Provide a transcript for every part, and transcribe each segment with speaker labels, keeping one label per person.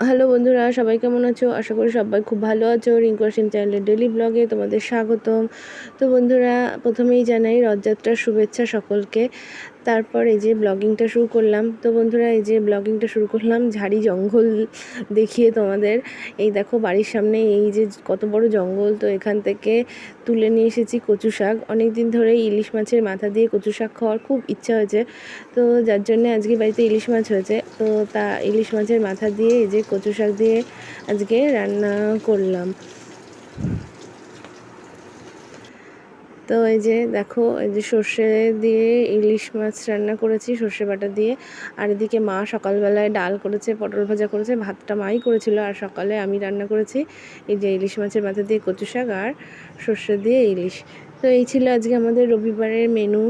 Speaker 1: Hello বন্ধুরা, সবাই কেমন আছো? আশা করি সবাই খুব ভালো আছো। রিঙ্কু সিং চ্যানেলের ডেলি ব্লগে তোমাদের স্বাগতম। তো বন্ধুরা, প্রথমেই জানাই রথযাত্রার শুভেচ্ছা সকলকে। তারপর এই যে ব্লগিংটা শুরু করলাম। তো বন্ধুরা, এই যে ব্লগিংটা শুরু করলাম, ঝাড়ি জঙ্গল দেখিয়ে তোমাদের। এই দেখো বাড়ির সামনে এই যে কত বড় জঙ্গল, তো এখান থেকে তুলে নিয়ে এসেছি কচু শাক। অনেক দিন ধরে ইলিশ মাছের মাথা দিয়ে কচু শাক খাওয়ার খুব ইচ্ছা হয়েছে। তো যার জন্য আজকে বাড়িতে ইলিশ মাছ হয়েছে। তো তা ইলিশ মাছের মাথা দিয়ে এই যে কচু শাক দিয়ে আজকে রান্না করলাম। তো এই যে দেখো, এই যে সর্ষে দিয়ে ইলিশ মাছ রান্না করেছি, সর্ষে বাটা দিয়ে। আর এদিকে মা সকালবেলায় ডাল করেছে, পটল ভাজা করেছে, ভাতটা মাই করেছিল। আর সকালে আমি রান্না করেছি এই যে ইলিশ মাছের মাথা দিয়ে কচু শাক আর সর্ষে দিয়ে ইলিশ। তো এই ছিল আজকে আমাদের রবিবারের মেনু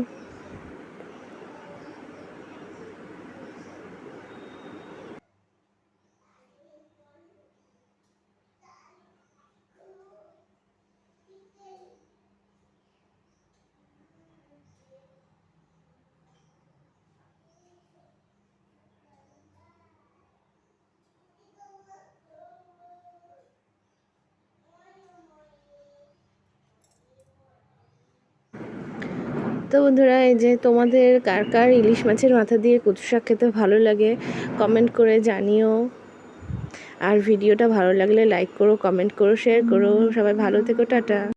Speaker 1: তো বন্ধুরা এই যে তোমাদের কার কার ইলিশ মাছের মাথা দিয়ে কচু শাক খেতে ভালো লাগে কমেন্ট করে জানিও। আর ভিডিওটা ভালো লাগলে লাইক করো কমেন্ট করো শেয়ার করো। সবাই ভালো থেকো টাটা।